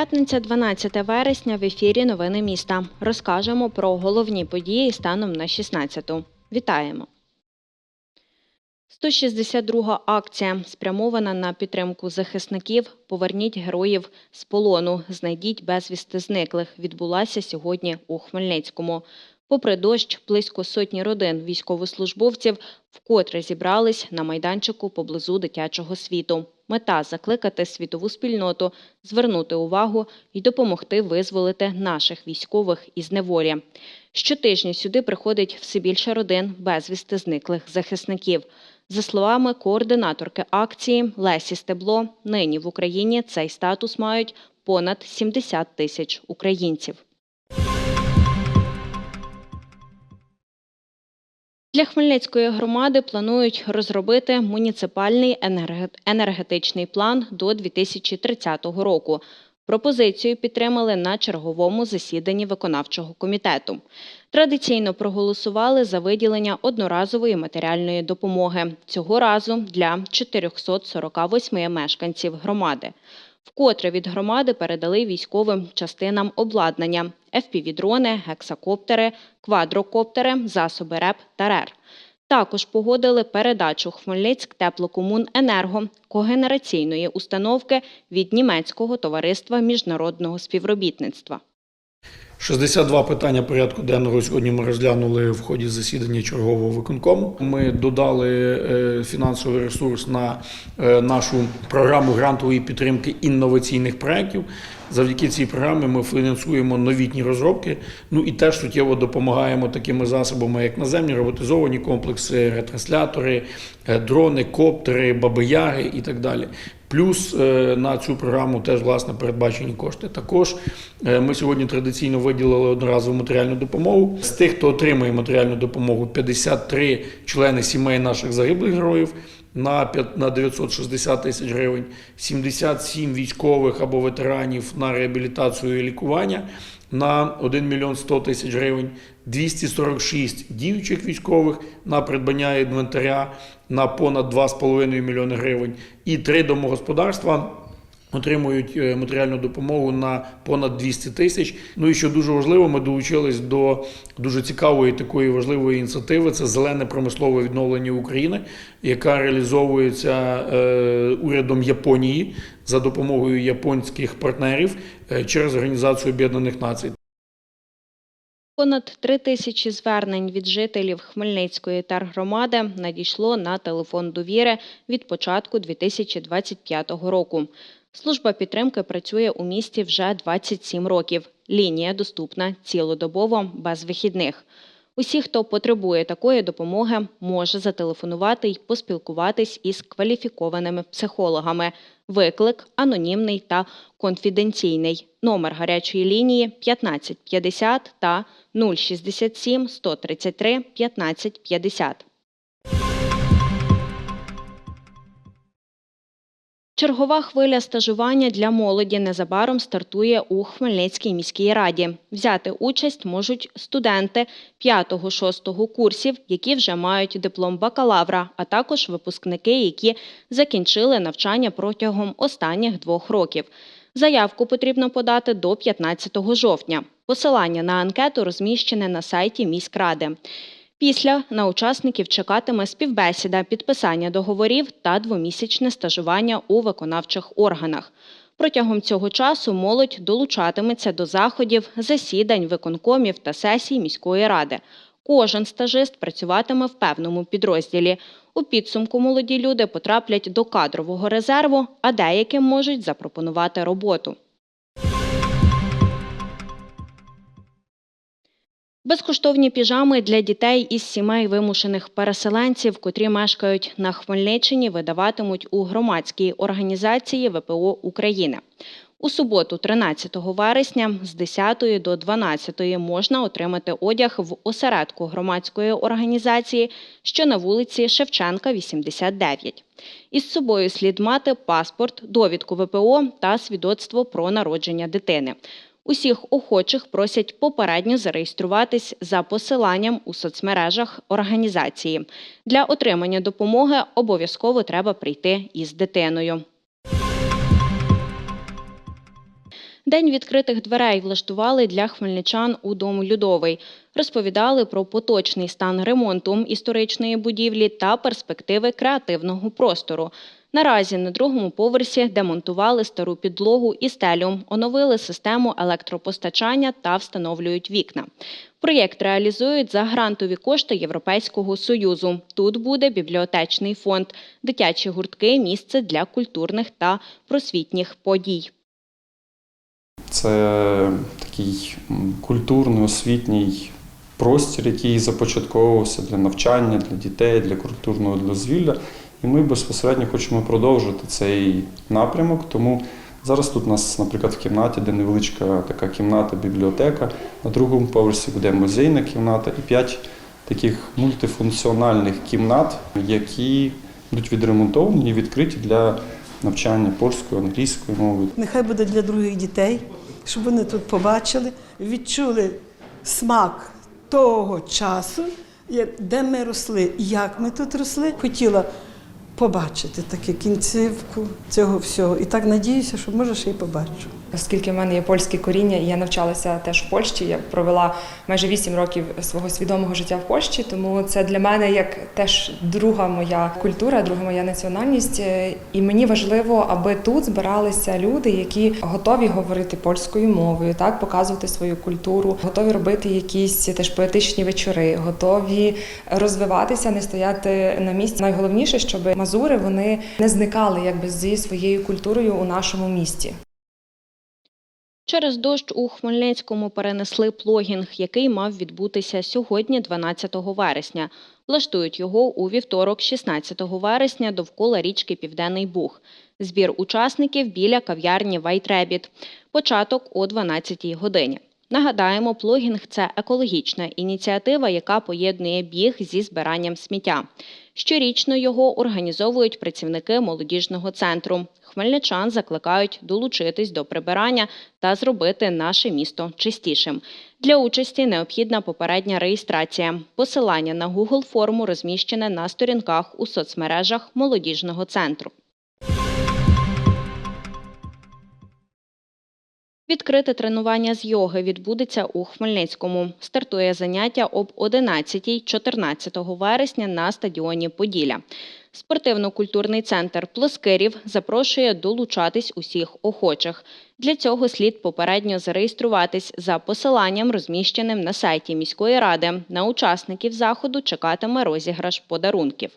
П'ятниця, 12 вересня. В ефірі Новини міста. Розкажемо про головні події станом на 16-ту. Вітаємо. 162 акція спрямована на підтримку захисників. Поверніть героїв з полону. Знайдіть безвісти зниклих. Відбулася сьогодні у Хмельницькому. Попри дощ, близько сотні родин військовослужбовців вкотре зібрались на майданчику поблизу дитячого світу. Мета закликати світову спільноту звернути увагу і допомогти визволити наших військових із неволі. Щотижня сюди приходить все більше родин безвісти зниклих захисників. За словами координаторки акції Лесі Стебло, нині в Україні цей статус мають понад 70 тисяч українців. Для Хмельницької громади планують розробити муніципальний енергетичний план до 2030 року. Пропозицію підтримали на черговому засіданні виконавчого комітету. Традиційно проголосували за виділення одноразової матеріальної допомоги цього разу для 448 мешканців громади. Вкотре від громади передали військовим частинам обладнання: FPV-дрони, гексакоптери, квадрокоптери, засоби РЕП та РЕР. Також погодили передачу Хмельницьк теплокомуненерго когенераційної установки від німецького товариства міжнародного співробітництва. 62 питання порядку денного сьогодні ми розглянули в ході засідання чергового виконкому. Ми додали е, фінансовий ресурс на е, нашу програму грантової підтримки інноваційних проєктів. Завдяки цій програмі ми фінансуємо новітні розробки. Ну і теж суттєво допомагаємо такими засобами, як наземні роботизовані комплекси, ретранслятори, е, дрони, коптери, бабияги і так далі. Плюс е, на цю програму теж власне передбачені кошти. Також е, ми сьогодні традиційно виділили одноразову матеріальну допомогу. З тих, хто отримує матеріальну допомогу, 53 члени сімей наших загиблих героїв. На п'ят- на 960 тисяч гривень, 77 військових або ветеранів на реабілітацію і лікування на 1 мільйон 100 тисяч гривень, 246 діючих військових на придбання інвентаря на понад 2,5 мільйони гривень, і три домогосподарства отримують е, матеріальну допомогу на понад 200 тисяч. Ну і що дуже важливо, ми долучились до дуже цікавої такої важливої ініціативи. Це зелене промислове відновлення України, яка реалізовується е, урядом Японії за допомогою японських партнерів е, через Організацію Об'єднаних Націй. Понад три тисячі звернень від жителів Хмельницької тергромади надійшло на телефон довіри від початку 2025 року. Служба підтримки працює у місті вже 27 років. Лінія доступна цілодобово без вихідних. Усі, хто потребує такої допомоги, може зателефонувати й поспілкуватись із кваліфікованими психологами. Виклик анонімний та конфіденційний. Номер гарячої лінії 1550 та 067 133 1550. Чергова хвиля стажування для молоді незабаром стартує у Хмельницькій міській раді. Взяти участь можуть студенти 5-6 курсів, які вже мають диплом бакалавра, а також випускники, які закінчили навчання протягом останніх двох років. Заявку потрібно подати до 15 жовтня. Посилання на анкету розміщене на сайті міськради. Після на учасників чекатиме співбесіда, підписання договорів та двомісячне стажування у виконавчих органах. Протягом цього часу молодь долучатиметься до заходів, засідань, виконкомів та сесій міської ради. Кожен стажист працюватиме в певному підрозділі. У підсумку молоді люди потраплять до кадрового резерву, а деяким можуть запропонувати роботу. Безкоштовні піжами для дітей із сімей вимушених переселенців, котрі мешкають на Хмельниччині, видаватимуть у громадській організації ВПО України. У суботу, 13 вересня, з 10 до 12 можна отримати одяг в осередку громадської організації, що на вулиці Шевченка, 89. Із собою слід мати паспорт, довідку ВПО та свідоцтво про народження дитини. Усіх охочих просять попередньо зареєструватись за посиланням у соцмережах організації. Для отримання допомоги обов'язково треба прийти із дитиною. День відкритих дверей влаштували для хмельничан у Дому Людовий. Розповідали про поточний стан ремонту історичної будівлі та перспективи креативного простору. Наразі на другому поверсі демонтували стару підлогу і стелю, оновили систему електропостачання та встановлюють вікна. Проєкт реалізують за грантові кошти Європейського союзу. Тут буде бібліотечний фонд, дитячі гуртки, місце для культурних та просвітніх подій. Це такий м, культурний освітній простір, який започатковувався для навчання, для дітей, для культурного дозвілля. І ми безпосередньо хочемо продовжити цей напрямок. Тому зараз тут у нас, наприклад, в кімнаті, де невеличка така кімната, бібліотека. На другому поверсі буде музейна кімната і п'ять таких мультифункціональних кімнат, які будуть відремонтовані і відкриті для навчання польської, англійської мови. Нехай буде для других дітей, щоб вони тут побачили, відчули смак того часу, де ми росли, як ми тут росли. Хотіла побачити таку кінцівку цього всього. І так надіюся, що може ще й побачу. Оскільки в мене є польське коріння, і я навчалася теж в Польщі. Я провела майже 8 років свого свідомого життя в Польщі, тому це для мене як теж друга моя культура, друга моя національність. Е, І мені важливо, аби тут збиралися люди, які готові говорити польською мовою, так показувати свою культуру, готові робити якісь теж поетичні вечори, готові розвиватися, не стояти на місці. Найголовніше, щоб мазури вони не зникали якби зі своєю культурою у нашому місті. Через дощ у Хмельницькому перенесли плогінг, який мав відбутися сьогодні, 12 вересня. Влаштують його у вівторок, 16 вересня, довкола річки Південний Буг. Збір учасників біля кав'ярні Вайтребіт. Початок о 12 годині. Нагадаємо, плогінг це екологічна ініціатива, яка поєднує біг зі збиранням сміття. Щорічно його організовують працівники молодіжного центру. Хмельничан закликають долучитись до прибирання та зробити наше місто чистішим. Для участі необхідна попередня реєстрація. Посилання на Google форму розміщене на сторінках у соцмережах молодіжного центру. Відкрите тренування з йоги відбудеться у Хмельницькому. Стартує заняття об 11-14 вересня на стадіоні Поділля. Спортивно-культурний центр Плоскирів запрошує долучатись усіх охочих. Для цього слід попередньо зареєструватись за посиланням, розміщеним на сайті міської ради. На учасників заходу чекатиме розіграш подарунків.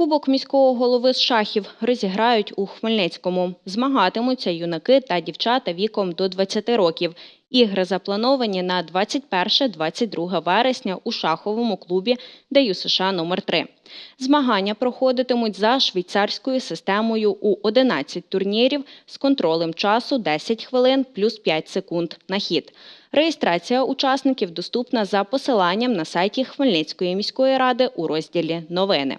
Кубок міського голови з шахів розіграють у Хмельницькому. Змагатимуться юнаки та дівчата віком до 20 років. Ігри заплановані на 21-22 вересня у шаховому клубі ДЮ США номер 3 Змагання проходитимуть за швейцарською системою у 11 турнірів з контролем часу 10 хвилин плюс 5 секунд на хід. Реєстрація учасників доступна за посиланням на сайті Хмельницької міської ради у розділі Новини.